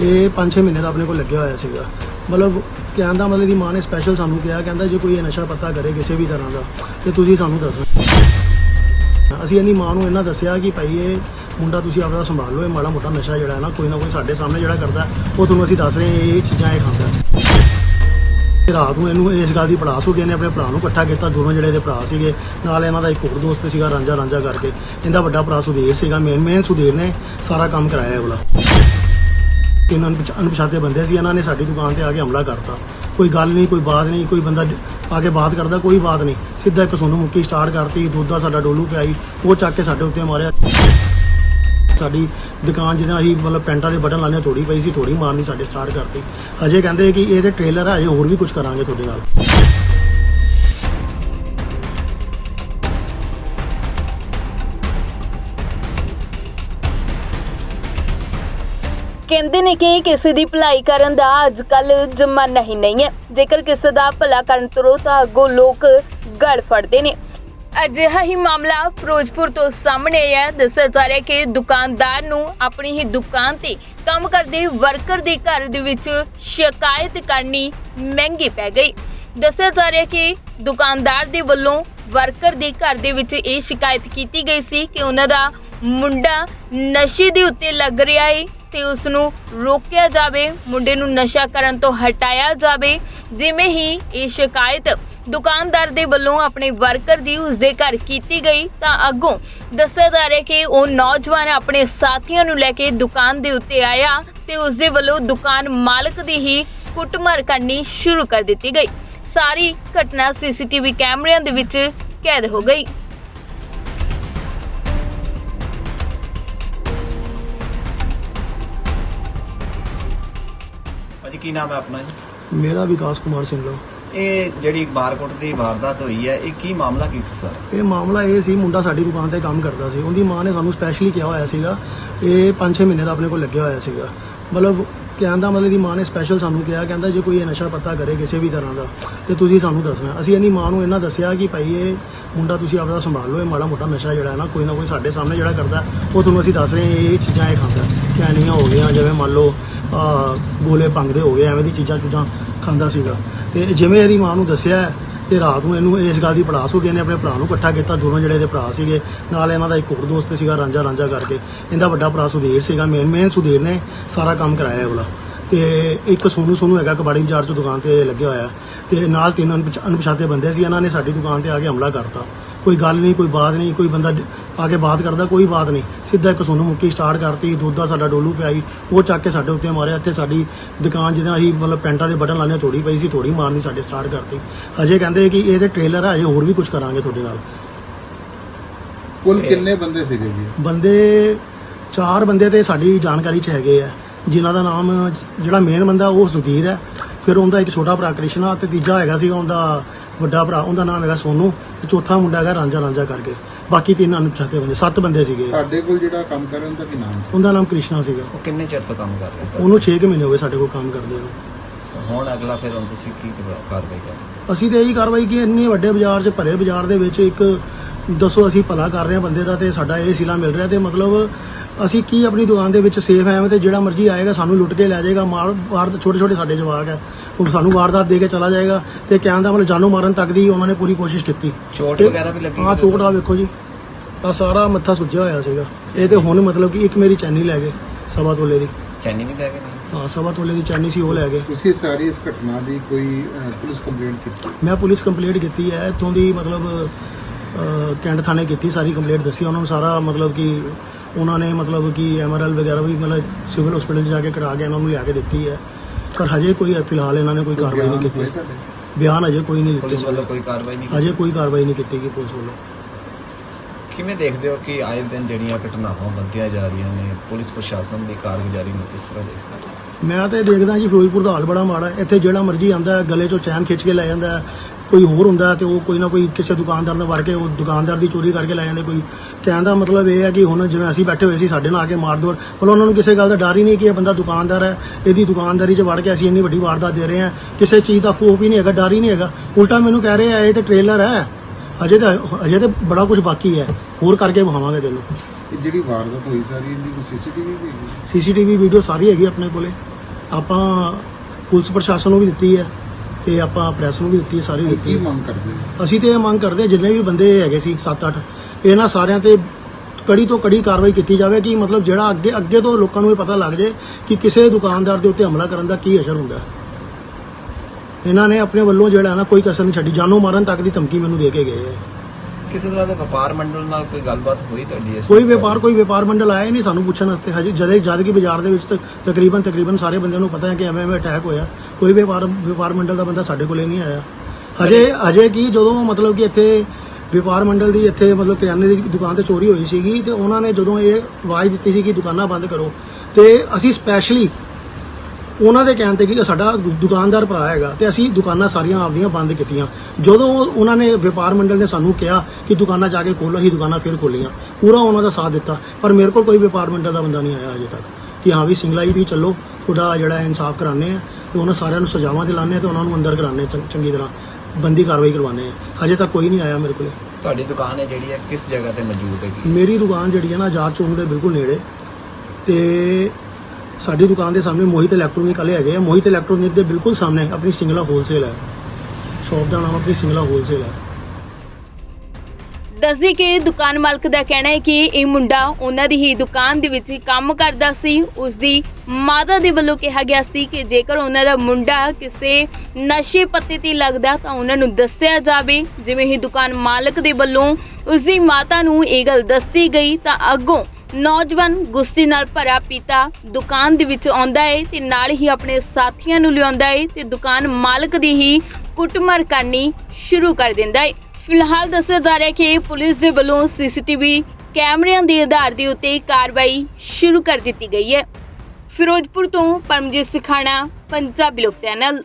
ਇਹ 5-6 ਮਹੀਨੇ ਦਾ ਆਪਣੇ ਕੋਲ ਲੱਗਿਆ ਹੋਇਆ ਸੀਗਾ। ਮਤਲਬ ਕਹਿਣ ਦਾ ਮਤਲਬ ਦੀ ਮਾਂ ਨੇ ਸਪੈਸ਼ਲ ਸਾਨੂੰ ਕਿਹਾ, ਕਹਿੰਦਾ ਜੇ ਕੋਈ ਇਹ ਨਸ਼ਾ ਪਤਾ ਕਰੇ ਕਿਸੇ ਵੀ ਤਰ੍ਹਾਂ ਦਾ, ਤੇ ਤੁਸੀਂ ਸਾਨੂੰ ਦੱਸਣਾ। ਅਸੀਂ ਇਹਦੀ ਮਾਂ ਨੂੰ ਇਹਨਾਂ ਦੱਸਿਆ ਕਿ ਭਾਈ ਇਹ ਮੁੰਡਾ ਤੁਸੀਂ ਆਪਦਾ ਸੰਭਾਲ ਲਓ, ਇਹ ਮਾੜਾ ਮੋਟਾ ਨਸ਼ਾ ਜਿਹੜਾ ਹੈ ਨਾ, ਕੋਈ ਨਾ ਕੋਈ ਸਾਡੇ ਸਾਹਮਣੇ ਜਿਹੜਾ ਕਰਦਾ, ਉਹ ਤੁਹਾਨੂੰ ਅਸੀਂ ਦੱਸ ਰਹੇ ਹਾਂ, ਇਹ ਚੀਜ਼ਾਂ ਇਹ ਖਾਂਦਾ। ਹੈ। ਰਾਤ ਨੂੰ ਇਹਨੂੰ ਇਸ ਗੱਲ ਦੀ ਪੜਾਸ ਹੋ ਗਈ, ਇਹਨੇ ਆਪਣੇ ਭਰਾ ਨੂੰ ਇਕੱਠਾ ਕੀਤਾ, ਦੋਨੋਂ ਜਿਹੜੇ ਇਹਦੇ ਭਰਾ ਸੀਗੇ, ਨਾਲ ਇਹਨਾਂ ਦਾ ਇੱਕ ਹੋਰ ਦੋਸਤ ਸੀਗਾ ਰਾਂਝਾ ਰਾਂਝਾ ਕਰਕੇ। ਇਹਦਾ ਵੱਡਾ ਭਰਾ ਸੁਧੀਰ ਸੀਗਾ ਮੇਨ ਮੇਨ ਸੁਧੀਰ ਨੇ ਸਾਰਾ ਕੰਮ ਕਰਾਇਆ ਇਹ ਵਾਲਾ। ਤਿੰਨ ਅਣਪਛ- ਅਣਪਛਾਤੇ ਬੰਦੇ ਸੀ, ਇਹਨਾਂ ਨੇ ਸਾਡੀ ਦੁਕਾਨ ਤੇ ਆ ਕੇ ਹਮਲਾ ਕਰਤਾ। ਕੋਈ ਗੱਲ ਨਹੀਂ, ਕੋਈ ਬਾਤ ਨਹੀਂ, ਕੋਈ ਬੰਦਾ ਆ ਕੇ ਬਾਤ ਕਰਦਾ, ਕੋਈ ਬਾਤ ਨਹੀਂ। ਸਿੱਧਾ ਇੱਕ ਸੋਨੂੰ ਮੁੱਕੀ ਸਟਾਰਟ ਕਰਤੀ, ਦੁੱਧ ਦਾ ਸਾਡਾ ਡੋਲੂ ਪਿਆਈ, ਉਹ ਚੱਕ ਕੇ ਸਾਡੇ ਉੱਤੇ ਮਾਰਿਆ। ਸਾਡੀ ਦੁਕਾਨ ਜਿਹਨਾਂ ਅਸੀਂ ਮਤਲਬ ਪੈਂਟਾਂ ਦੇ ਬਟਨ ਲਾਣੇ ਥੋੜੀ ਪਈ ਸੀ ਥੋੜੀ ਮਾਰਨੀ ਸਾਡੇ ਸਟਾਰਟ ਕਰਤੀ। ਅਜੇ ਕਹਿੰਦੇ ਕਿ ਇਹ ਤੇ ਟ੍ਰੇਲਰ ਹੈ, ਅਜੇ ਹੋਰ ਵੀ ਕੁਝ ਕਰਾਂਗੇ ਤੁਹਾਡੇ ਨਾਲ। ਕਹਿੰਦੇ ਨੇ ਕਿ ਕਿਸੇ ਦੀ ਭਲਾਈ ਕਰਨ ਦਾ ਅੱਜ ਕੱਲ ਜ਼ਮਾਨਾ ਹੀ ਨਹੀਂ ਹੈ। ਜੇਕਰ ਕਿਸੇ ਦਾ ਭਲਾ ਕਰਨ ਤੁਰੋ ਤਾਂ ਅੱਗੋਂ ਲੋਕ ਗੜ ਫੜਦੇ ਨੇ। ਅਜਿਹਾ ਹੀ ਮਾਮਲਾ ਫਿਰੋਜ਼ਪੁਰ ਤੋਂ ਸਾਹਮਣੇ ਆਇਆ ਹੈ। ਦੱਸਿਆ ਜਾ ਰਿਹਾ ਕਿ ਦੁਕਾਨਦਾਰ ਨੂੰ ਆਪਣੀ ਹੀ ਦੁਕਾਨ ਤੇ ਕੰਮ ਕਰਦੇ ਵਰਕਰ ਦੇ ਘਰ ਦੇ ਵਿੱਚ ਸ਼ਿਕਾਇਤ ਕਰਨੀ ਮਹਿੰਗੀ ਪੈ ਗਈ। ਦੱਸਿਆ ਜਾ ਰਿਹਾ ਕਿ ਦੁਕਾਨਦਾਰ ਦੇ ਵੱਲੋਂ ਵਰਕਰ ਦੇ ਘਰ ਦੇ ਵਿੱਚ ਇਹ ਸ਼ਿਕਾਇਤ ਕੀਤੀ ਗਈ ਸੀ ਕਿ ਉਹਨਾਂ ਦਾ ਮੁੰਡਾ ਨਸ਼ੇ ਦੇ ਉੱਤੇ ਲੱਗ ਰਿਹਾ ਹੈ। ਤੇ ਉਸ ਨੂੰ ਰੋਕਿਆ ਜਾਵੇ, ਮੁੰਡੇ ਨੂੰ ਨਸ਼ਾ ਕਰਨ ਤੋਂ ਹਟਾਇਆ ਜਾਵੇ, ਜਿਵੇਂ ਹੀ ਇਹ ਸ਼ਿਕਾਇਤ ਦੁਕਾਨਦਾਰ ਦੇ ਵੱਲੋਂ ਆਪਣੇ ਵਰਕਰ ਦੀ ਉਸ ਘਰ ਕੀਤੀ ਗਈ, ਤਾਂ ਅੱਗੋਂ ਦੱਸਿਆ ਜਾ ਰਿਹਾ ਕਿ ਉਹ ਨੌਜਵਾਨ ਆਪਣੇ ਸਾਥੀਆਂ ਨੂੰ ਲੈ ਕੇ ਦੁਕਾਨ ਦੇ ਉੱਤੇ ਆਇਆ ਤੇ ਉਸਦੇ ਵੱਲੋਂ ਦੁਕਾਨ ਮਾਲਕ ਦੀ ਹੀ ਕੁੱਟਮਾਰ ਕਰਨੀ ਸ਼ੁਰੂ ਕਰ ਦਿੱਤੀ ਗਈ। ਸਾਰੀ ਘਟਨਾ ਸੀਸੀਟੀਵੀ ਕੈਮਰਿਆਂ ਦੇ ਵਿੱਚ ਕੈਦ ਹੋ ਗਈ। ਭਾਜੀ ਕੀ ਨਾਮ ਹੈ ਆਪਣਾ ਜੀ? ਮੇਰਾ ਵਿਕਾਸ ਕੁਮਾਰ ਸਿੰਘਲਾ ਇਹ ਜਿਹੜੀ ਬਾਰਕੋਟ ਦੀ ਵਾਰਦਾਤ ਹੋਈ ਹੈ ਇਹ ਕੀ ਮਾਮਲਾ ਕੀ ਸੀ ਸਰ? ਇਹ ਮਾਮਲਾ ਇਹ ਸੀ ਮੁੰਡਾ ਸਾਡੀ ਦੁਕਾਨ ਤੇ ਕੰਮ ਕਰਦਾ ਸੀ। ਉਹਦੀ ਮਾਂ ਨੇ ਸਾਨੂੰ ਸਪੈਸ਼ਲੀ ਕਿਹਾ ਹੋਇਆ ਸੀਗਾ ਇਹ 5-6 ਮਹੀਨੇ ਦਾ ਆਪਣੇ ਕੋਲ ਲੱਗਿਆ ਹੋਇਆ ਸੀਗਾ। ਮਤਲਬ ਕਹਿਣ ਦਾ ਮਤਲਬ ਦੀ ਮਾਂ ਨੇ ਸਪੈਸ਼ਲ ਸਾਨੂੰ ਕਿਹਾ ਕਹਿੰਦਾ ਜੇ ਕੋਈ ਇਹ ਨਸ਼ਾ ਪਤਾ ਕਰੇ ਕਿਸੇ ਵੀ ਤਰ੍ਹਾਂ ਦਾ ਤੇ ਤੁਸੀਂ ਸਾਨੂੰ ਦੱਸਣਾ। ਅਸੀਂ ਇਹਦੀ ਮਾਂ ਨੂੰ ਇਹਨਾਂ ਦੱਸਿਆ ਕਿ ਭਾਈ ਇਹ ਮੁੰਡਾ ਤੁਸੀਂ ਆਪਦਾ ਸੰਭਾਲ ਲਓ ਇਹ ਮਾੜਾ ਮੋਟਾ ਨਸ਼ਾ ਜਿਹੜਾ ਹੈ ਨਾ ਕੋਈ ਨਾ ਕੋਈ ਸਾਡੇ ਸਾਹਮਣੇ ਜਿਹੜਾ ਕਰਦਾ ਉਹ ਤੁਹਾਨੂੰ ਅਸੀਂ ਦੱਸ ਰਹੇ ਹਾਂ ਇਹ ਚੀਜ਼ਾਂ ਇਹ ਖਾਂਦਾ। ਹੈ। ਕੈਨੀਆਂ ਹੋ ਗਈਆਂ ਜਿਵੇਂ ਮੰਨ ਲਓ ਗੋਲੇ ਭੰਗਦੇ ਹੋ ਗਏ ਐਵੇਂ ਦੀ ਚੀਜ਼ਾਂ ਚੂਜ਼ਾਂ ਖਾਂਦਾ ਸੀਗਾ। ਤੇ ਜਿਵੇਂ ਇਹਦੀ ਮਾਂ ਨੂੰ ਦੱਸਿਆ ਹੈ, ਤੇ ਰਾਤ ਨੂੰ ਇਹਨੂੰ ਇਸ ਗੱਲ ਦੀ ਪੜਾਸ ਹੋ ਗਈ ਇਹਨੇ ਆਪਣੇ ਭਰਾ ਨੂੰ ਇਕੱਠਾ ਕੀਤਾ ਦੋਨੋਂ ਜਿਹੜੇ ਇਹਦੇ ਭਰਾ ਸੀਗੇ ਨਾਲ ਇਹਨਾਂ ਦਾ ਇੱਕ ਹੋਰ ਦੋਸਤ ਸੀਗਾ ਰਾਂਝਾ ਰਾਂਝਾ ਕਰਕੇ। ਇਹਦਾ ਵੱਡਾ ਭਰਾ ਸੁਧੀਰ ਸੀਗਾ ਮੇਨ ਮੇਨ ਸੁਧੀਰ ਨੇ ਸਾਰਾ ਕੰਮ ਕਰਾਇਆ ਇਹ ਵਾਲਾ। ਤੇ ਇੱਕ ਸੋਨੂ ਸੋਨੂ ਹੈਗਾ ਕਬਾੜੀ ਬਾਜ਼ਾਰ 'ਚ ਦੁਕਾਨ ਤੇ ਲੱਗਿਆ ਹੋਇਆ। ਤੇ ਨਾਲ ਤਿੰਨ ਅਣਪਛ- ਅਣਪਛਾਤੇ ਬੰਦੇ ਸੀ ਇਹਨਾਂ ਨੇ ਸਾਡੀ ਦੁਕਾਨ ਤੇ ਆ ਕੇ ਹਮਲਾ ਕਰਤਾ। ਕੋਈ ਗੱਲ ਨਹੀਂ ਕੋਈ ਬਾਤ ਨਹੀਂ ਕੋਈ ਬੰਦਾ ਆ ਕੇ ਬਾਤ ਕਰਦਾ ਕੋਈ ਬਾਤ ਨਹੀਂ। ਸਿੱਧਾ ਇੱਕ ਸੋਨੂ ਮੁੱਕੀ ਸਟਾਰਟ ਕਰਤੀ ਦੁੱਧ ਦਾ ਸਾਡਾ ਡੋਲੂ ਪਿਆਈ। ਉਹ ਚੱਕ ਕੇ ਸਾਡੇ ਉੱਤੇ ਮਾਰਿਆ ਇੱਥੇ ਸਾਡੀ ਦੁਕਾਨ ਜਿਹਨਾਂ ਅਸੀਂ ਮਤਲਬ ਪੈਂਟਾਂ ਦੇ ਬਟਨ ਲਾਣੇ ਥੋੜੀ ਪਈ ਸੀ ਥੋੜੀ ਮਾਰਨੀ ਸਾਡੇ ਸਟਾਰਟ ਕਰਤੀ। ਅਜੇ ਕਹਿੰਦੇ ਕਿ ਇਹ ਤੇ ਟ੍ਰੇਲਰ ਹੈ ਅਜੇ ਹੋਰ ਵੀ ਕੁਝ ਕਰਾਂਗੇ ਤੁਹਾਡੇ ਨਾਲ। ਕੁੱਲ ਕਿੰਨੇ ਬੰਦੇ ਸੀਗੇ ਜੀ? ਬੰਦੇ ਚਾਰ ਬੰਦੇ ਤੇ ਸਾਡੀ ਜਾਣਕਾਰੀ 'ਚ ਹੈਗੇ ਆ। ਜਿਨ੍ਹਾਂ ਦਾ ਨਾਮ ਜਿਹੜਾ ਮੇਨ ਬੰਦਾ ਉਹ ਸੁਧੀਰ ਹੈ। ਫਿਰ ਉਹਦਾ ਇੱਕ ਛੋਟਾ ਭਰਾ ਕ੍ਰਿਸ਼ਨਾ ਤੇ ਤੀਜਾ ਹੈਗਾ ਸੀਗਾ ਉਹਦਾ ਵੱਡਾ ਭਰਾ ਉਹਦਾ ਨਾਮ ਹੈਗਾ ਸੋਨੂ। ਤੇ ਚੌਥਾ ਮੁੰਡਾ ਹੈਗਾ ਰਾਂਝਾ ਰਾਂਝਾ ਕਰਕੇ। ਬਾਕੀ ਤਿੰਨ ਅਣਪਛਾਤੇ ਬੰਦੇ ਸੱਤ ਬੰਦੇ ਸੀਗੇ। ਤੁਹਾਡੇ ਕੋਲ ਜਿਹੜਾ ਕੰਮ ਕਰਨ ਦਾ ਕੀ ਨਾਮ ਸੀ? ਉਹਦਾ ਨਾਮ ਕ੍ਰਿਸ਼ਨਾ ਸੀਗਾ। ਉਹ ਕਿੰਨੇ ਚਿਰ ਤੋਂ ਕੰਮ ਕਰ ਰਿਹਾ ਉਹਨੂੰ 6 ਮਹੀਨੇ ਹੋ ਗਏ ਸਾਡੇ ਕੋਲ ਕੰਮ ਕਰਦੇ ਨੂੰ। ਹੁਣ ਅਗਲਾ ਫਿਰ ਹੁਣ ਤੁਸੀਂ ਕੀ ਕਰ- ਕਾਰਵਾਈ ਕਰ ਅਸੀਂ ਤੇ ਇਹੀ ਕਾਰਵਾਈ ਕਿ ਇੰਨੇ ਵੱਡੇ ਬਾਜ਼ਾਰ 'ਚ ਭਰੇ ਬਾਜ਼ਾਰ ਦੇ ਵਿੱਚ ਇੱਕ ਦੱਸੋ ਅਸੀਂ ਭਲਾ ਕਰ ਰਹੇ ਹਾਂ ਬੰਦੇ ਦਾ ਤੇ ਸਾਡਾ ਇਹ ਸਿਲਾ ਮਿਲ ਰਿਹਾ ਤੇ ਮਤਲਬ ਅਸੀਂ ਕੀ ਆਪਣੀ ਦੁਕਾਨ ਦੇ ਵਿੱਚ ਸੇਫ ਐਵੇਂ ਤੇ ਜਿਹੜਾ ਮਰਜ਼ੀ ਆਏਗਾ ਸਾਨੂੰ ਲੁੱਟ ਕੇ ਲੈ ਜਾਏਗਾ। ਮਾਰ ਵਾਰ ਛੋਟੇ ਛੋਟੇ ਸਾਡੇ ਜਵਾਕ ਹੈ ਉਹ ਸਾਨੂੰ ਵਾਰਦਾਤ ਦੇ ਕੇ ਚਲਾ ਜਾਏਗਾ ਤੇ ਕਹਿਣ ਦਾ ਮਤਲਬ ਜਾਨੋਂ ਮਾਰਨ ਤੱਕ ਦੀ ਉਹਨਾਂ ਨੇ ਪੂਰੀ ਕੋਸ਼ਿਸ਼ ਕੀਤੀ। ਚੋਟ ਵਗੈਰਾ ਵੀ ਲੱਗੀ ਹਾਂ ਚੋਟ ਆ ਵੇਖੋ ਜੀ। ਆ ਸਾਰਾ ਮੱਥਾ ਸੁੱਜਿਆ ਹੋਇਆ ਸੀਗਾ। ਇਹ ਤੇ ਹੁਣ ਮਤਲਬ ਕਿ ਇੱਕ ਮੇਰੀ ਚੈਨੀ ਲੈ ਗਏ ਸਵਾ ਤੋਲੇ ਦੀ। ਚੈਨੀ ਵੀ ਲੈ ਕੇ ਨਹੀਂ ਹਾਂ ਸਵਾ ਤੋਲੇ ਦੀ ਚੈਨੀ ਸੀ ਉਹ ਲੈ ਗਏ। ਤੁਸੀਂ ਸਾਰੀ ਇਸ ਘਟਨਾ ਦੀ ਕੋਈ ਪੁਲਿਸ ਕੰਪਲੇਂਟ ਕੀਤੀ? ਮੈਂ ਪੁਲਿਸ ਕੰਪਲੇਂਟ ਕੀਤੀ ਹੈ। ਇੱਥੋਂ ਦੀ ਮਤਲਬ ਕੈਂਟ ਥਾਣੇ ਕੀਤੀ ਸਾਰੀ ਕੰਪਲੇਂਟ ਦੱਸੀ। ਉਹਨਾਂ ਨੂੰ ਸਾਰਾ ਮਤਲਬ ਕਿ ਉਹਨਾਂ ਨੇ ਮਤਲਬ ਕਿ ਐਮਆਰਐਲ ਵਗੈਰਾ ਵੀ ਮਤਲਬ ਸਿਵਲ ਹਸਪੀਟਲ 'ਚ ਜਾ ਕੇ ਕਰਾ ਕੇ ਇਹਨਾਂ ਨੂੰ ਲਿਆ ਕੇ ਦਿੱਤੀ ਹੈ। ਪਰ ਹਜੇ ਕੋਈ ਫਿਲਹਾਲ ਇਹਨਾਂ ਨੇ ਕੋਈ ਕਾਰਵਾਈ ਨਹੀਂ ਕੀਤੀ? ਬਿਆਨ ਹਜੇ ਕੋਈ ਨਹੀਂ ਪੁਲਿਸ ਵੱਲੋਂ ਦਿੱਤੇ ਕੋਈ ਕਾਰਵਾਈ ਨਹੀਂ ਹਜੇ ਕੋਈ ਕਾਰਵਾਈ ਨਹੀਂ ਕੀਤੀ ਗਈ ਪੁਲਿਸ ਵੱਲੋਂ। ਕਿਵੇਂ ਦੇਖਦੇ ਹੋ ਕਿ ਆਏ ਦਿਨ ਜਿਹੜੀਆਂ ਘਟਨਾਵਾਂ ਵੱਧਦੀਆਂ ਜਾ ਰਹੀਆਂ ਨੇ ਪੁਲਿਸ ਪ੍ਰਸ਼ਾਸਨ ਦੀ ਕਾਰਗੁਜ਼ਾਰੀ ਨੂੰ ਕਿਸ ਤਰ੍ਹਾਂ ਦੇਖਦੇ ਹੋ? ਮੈਂ ਤੇ ਦੇਖਦਾ ਜੀ ਫਿਰੋਜ਼ਪੁਰ ਦਾ ਹਾਲ ਬੜਾ ਮਾੜਾ ਹੈ। ਇੱਥੇ ਜਿਹੜਾ ਮਰਜ਼ੀ ਆਂਦਾ ਹੈ, ਗਲੇ 'ਚੋਂ ਚੈਨ ਖਿੱਚ ਕੇ ਲੈ ਜਾਂਦਾ ਹੈ। ਕੋਈ ਹੋਰ ਹੁੰਦਾ ਤੇ ਉਹ ਕੋਈ ਨਾ ਕੋਈ ਕਿਸੇ ਦੁਕਾਨਦਾਰ ਨਾਲ ਵੜ ਕੇ ਉਹ ਦੁਕਾਨਦਾਰ ਦੀ ਚੋਰੀ ਕਰਕੇ ਲੈ ਜਾਂਦੇ ਕੋਈ। ਕਹਿਣ ਦਾ ਮਤਲਬ ਇਹ ਹੈ ਕਿ ਹੁਣ ਜਿਵੇਂ ਅਸੀਂ ਬੈਠੇ ਹੋਏ ਸੀ ਸਾਡੇ ਨਾਲ ਆ ਕੇ ਮਾਰ ਦੋ ਪਰ ਉਹਨਾਂ ਨੂੰ ਕਿਸੇ ਗੱਲ ਦਾ ਡਰ ਹੀ ਨਹੀਂ ਕਿ ਇਹ ਬੰਦਾ ਦੁਕਾਨਦਾਰ ਹੈ ਇਹਦੀ ਦੁਕਾਨਦਾਰੀ 'ਚ ਵੜ ਕੇ ਅਸੀਂ ਇੰਨੀ ਵੱਡੀ ਵਾਰਦਾਤ ਦੇ ਰਹੇ ਹਾਂ। ਕਿਸੇ ਚੀਜ਼ ਦਾ ਖੋਫ ਹੀ ਨਹੀਂ ਹੈਗਾ ਡਰ ਹੀ ਨਹੀਂ ਹੈਗਾ। ਉਲਟਾ ਮੈਨੂੰ ਕਹਿ ਰਹੇ ਆ ਇਹ ਤੇ ਟ੍ਰੇਲਰ ਹੈ। ਅਜੇ ਤਾਂ ਅਜੇ ਤਾਂ ਬੜਾ ਕੁਝ ਬਾਕੀ ਹੈ। ਹੋਰ ਕਰਕੇ ਵਿਖਾਵਾਂਗੇ ਤੈਨੂੰ। ਇਹ ਜਿਹੜੀ ਵਾਰਦਾਤ ਹੋਈ ਸਾਰੀ ਇਹਦੀ ਕੋਈ ਸੀਸੀਟੀਵੀ ਵੀ ਹੈਗੀ? ਸੀਸੀਟੀਵੀ ਵੀਡੀਓ ਸਾਰੀ ਹੈਗੀ ਆਪਣੇ ਕੋਲੇ। ਆਪਾਂ ਪੁਲਿਸ ਪ੍ਰਸ਼ਾਸਨ ਨੂੰ ਵੀ ਦਿੱਤੀ ਹੈ। ਤੇ ਆਪਾਂ ਪ੍ਰੈਸ ਨੂੰ ਵੀ ਦਿੱਤੀ ਸਾਰੀ ਦਿੱਤੀ ਮੰਗ ਕਰਦੇ ਹੋ? ਅਸੀਂ ਤੇ ਇਹ ਮੰਗ ਕਰਦੇ ਹਾਂ ਜਿੰਨੇ ਵੀ ਬੰਦੇ ਹੈਗੇ ਸੀ 7-8 ਇਹਨਾਂ ਸਾਰਿਆਂ ਤੇ ਕੜੀ ਤੋਂ ਕੜੀ ਕਾਰਵਾਈ ਕੀਤੀ ਜਾਵੇ ਕਿ ਮਤਲਬ ਜਿਹੜਾ ਅੱਗੇ ਅੱਗੇ ਤੋਂ ਲੋਕਾਂ ਨੂੰ ਇਹ ਪਤਾ ਲੱਗ ਜਾਏ ਕਿ ਕਿਸੇ ਦੁਕਾਨਦਾਰ ਦੇ ਉੱਤੇ ਹਮਲਾ ਕਰਨ ਦਾ ਕੀ ਅਸਰ ਹੁੰਦਾ ਹੈ। ਇਹਨਾਂ ਨੇ ਆਪਣੇ ਵੱਲੋਂ ਜਿਹੜਾ ਹੈ ਨਾ ਕੋਈ ਕਸਰ ਨਹੀਂ ਛੱਡੀ ਜਾਨੋਂ ਮਾਰਨ ਤੱਕ ਦੀ ਧਮਕੀ ਮੈਨੂੰ ਦੇ ਕੇ ਗਏ ਹੈ ਕਿਸੇ ਤਰ੍ਹਾਂ ਦੇ ਵਪਾਰ ਮੰਡਲ ਨਾਲ ਕੋਈ ਗੱਲਬਾਤ ਹੋਈ ਤੁਹਾਡੀ ਇਸ ਕੋਈ ਵਪਾਰ ਕੋਈ ਵਪਾਰ ਮੰਡਲ ਆਇਆ ਨਹੀਂ ਸਾਨੂੰ ਪੁੱਛਣ ਵਾਸਤੇ। ਹਜੇ ਜਦੇ ਜਦ ਕਿ ਬਾਜ਼ਾਰ ਦੇ ਵਿੱਚ ਤਾਂ ਤਕਰੀਬਨ ਤਕਰੀਬਨ ਸਾਰੇ ਬੰਦਿਆਂ ਨੂੰ ਪਤਾ ਹੈ ਕਿ ਐਵੇਂ ਐਵੇਂ ਅਟੈਕ ਹੋਇਆ। ਕੋਈ ਵਪਾਰ ਵਪਾਰ ਮੰਡਲ ਦਾ ਬੰਦਾ ਸਾਡੇ ਕੋਲੇ ਨਹੀਂ ਆਇਆ। ਹਜੇ ਹਜੇ ਕੀ ਜਦੋਂ ਮਤਲਬ ਕਿ ਇੱਥੇ ਵਪਾਰ ਮੰਡਲ ਦੀ ਇੱਥੇ ਮਤਲਬ ਕਰਿਆਨੇ ਦੀ ਦੁਕਾਨ ਤੇ ਚੋਰੀ ਹੋਈ ਸੀਗੀ ਤੇ ਉਹਨਾਂ ਨੇ ਜਦੋਂ ਇਹ ਆਵਾਜ਼ ਦਿੱਤੀ ਸੀ ਕਿ ਦੁਕਾਨਾਂ ਬੰਦ ਕਰੋ ਤੇ ਅਸੀਂ ਸਪੈਸ਼ਲੀ ਉਹਨਾਂ ਦੇ ਕਹਿਣ ਤੇ ਕਿ ਸਾਡਾ ਦੁ- ਦੁਕਾਨਦਾਰ ਭਰਾ ਹੈਗਾ ਤੇ ਅਸੀਂ ਦੁਕਾਨਾਂ ਸਾਰੀਆਂ ਆਪਦੀਆਂ ਬੰਦ ਕੀਤੀਆਂ। ਜਦੋਂ ਉਹਨਾਂ ਨੇ ਵਪਾਰ ਮੰਡਲ ਨੇ ਸਾਨੂੰ ਕਿਹਾ ਕਿ ਦੁਕਾਨਾਂ ਜਾ ਕੇ ਖੋਲੋ ਅਸੀਂ ਦੁਕਾਨਾਂ ਫਿਰ ਖੋਲੀਆਂ ਪੂਰਾ ਉਹਨਾਂ ਦਾ ਸਾਥ ਦਿੱਤਾ ਪਰ ਮੇਰੇ ਕੋਲ ਕੋਈ ਵਪਾਰ ਮੰਡਲ ਦਾ ਬੰਦਾ ਨਹੀਂ ਆਇਆ ਅਜੇ ਤੱਕ। ਕਿ ਹਾਂ ਵੀ ਸਿੰਗਲਾਈ ਵੀ ਚੱਲੋ ਤੁਹਾਡਾ ਜਿਹੜਾ ਇਨਸਾਫ ਕਰਾਣੇ ਆ ਤੇ ਉਹਨਾਂ ਸਾਰਿਆਂ ਨੂੰ ਸਜ਼ਾਵਾਂ ਦਿਲਾਣੇ ਆ ਤੇ ਉਹਨਾਂ ਨੂੰ ਅੰਦਰ ਕਰਾਣੇ ਚੰਗੀ ਤਰ੍ਹਾਂ। ਬੰਦੀ ਕਾਰਵਾਈ ਕਰਵਾਣੇ ਆ। ਹਜੇ ਤੱਕ ਕੋਈ ਨਹੀਂ ਆਇਆ ਮੇਰੇ ਕੋਲੇ। ਤੁਹਾਡੀ ਦੁਕਾਨ ਹੈ ਜਿਹੜੀ ਹੈ ਕਿਸ ਜਗ੍ਹਾ ਤੇ ਮੌਜੂਦ ਹੈਗੀ ਮੇਰੀ ਦੁਕਾਨ ਜਿਹੜੀ ਹੈ ਨਾ ਆਜ਼ਾਦ ਚੌਂਕ ਦੇ ਬਿਲਕੁਲ ਨੇੜੇ। ਤੇ ਸਾਡੀ ਦੁਕਾਨ ਦੇ ਸਾਹਮਣੇ ਮੋਹਿਤ ਇਲੈਕਟ੍ਰੋਨਿਕ ਵਾਲੇ ਹੈਗੇ ਆ। ਮੋਹਿਤ ਇਲੈਕਟ੍ਰੋਨਿਕ ਦੇ ਬਿਲਕੁਲ ਸਾਹਮਣੇ ਆਪਣੀ ਸਿੰਗਲਾ ਹੋਲਸੇਲ ਹੈ। ਸ਼ਾਪ ਦਾ ਨਾਮ ਆਪਣੀ ਸਿੰਗਲਾ ਹੋਲਸੇਲ ਹੈ। ਦੱਸਦੀ ਕਿ ਦੁਕਾਨ ਮਾਲਕ ਦਾ ਕਹਿਣਾ ਹੈ ਕਿ ਇਹ ਮੁੰਡਾ ਉਹਨਾਂ ਦੀ ਹੀ ਦੁਕਾਨ ਦੇ ਵਿੱਚ ਕੰਮ ਕਰਦਾ ਸੀ। ਉਸ ਦੀ ਮਾਤਾ ਦੇ ਵੱਲੋਂ ਕਿਹਾ ਗਿਆ ਸੀ ਕਿ ਜੇਕਰ ਉਹਨਾਂ ਦਾ ਮੁੰਡਾ ਕਿਸੇ ਨਸ਼ੇ ਪੱਤੇ ਤੇ ਲੱਗਦਾ ਤਾਂ ਉਹਨਾਂ ਨੂੰ ਦੱਸਿਆ ਜਾਵੇ। ਜਿਵੇਂ ਹੀ ਦੁਕਾਨ ਮਾਲਕ ਦੇ ਵੱਲੋਂ ਉਸ ਦੀ ਮਾਤਾ ਨੂੰ ਇਹ ਗੱਲ ਦੱਸੀ ਗਈ ਤਾਂ ਅੱਗੋਂ ਨੌਜਵਾਨ ਗੁੱਸੇ ਨਾਲ ਭਰਾ ਪੀਤਾ ਦੁਕਾਨ ਦੇ ਵਿੱਚ ਆਉਂਦਾ ਏ ਤੇ ਨਾਲ ਹੀ ਆਪਣੇ ਸਾਥੀਆਂ ਨੂੰ ਲਿਆਉਂਦਾ ਏ ਤੇ ਦੁਕਾਨ ਮਾਲਕ ਦੀ ਹੀ ਕੁੱਟਮਾਰ ਕਰਨੀ ਸ਼ੁਰੂ ਕਰ ਦਿੰਦਾ ਏ। ਫਿਲਹਾਲ ਦੱਸਿਆ ਜਾ ਰਿਹਾ ਕਿ ਪੁਲਿਸ ਦੇ ਵੱਲੋਂ ਸੀਸੀਟੀਵੀ ਕੈਮਰਿਆਂ ਦੇ ਆਧਾਰ ਦੇ ਉੱਤੇ ਕਾਰਵਾਈ ਸ਼ੁਰੂ ਕਰ ਦਿੱਤੀ ਗਈ ਹੈ। ਫਿਰੋਜ਼ਪੁਰ ਤੋਂ ਪਰਮਜੀਤ ਸਿਖਾਣਾ, ਪੰਜਾਬੀ ਲੋਕ ਚੈਨਲ।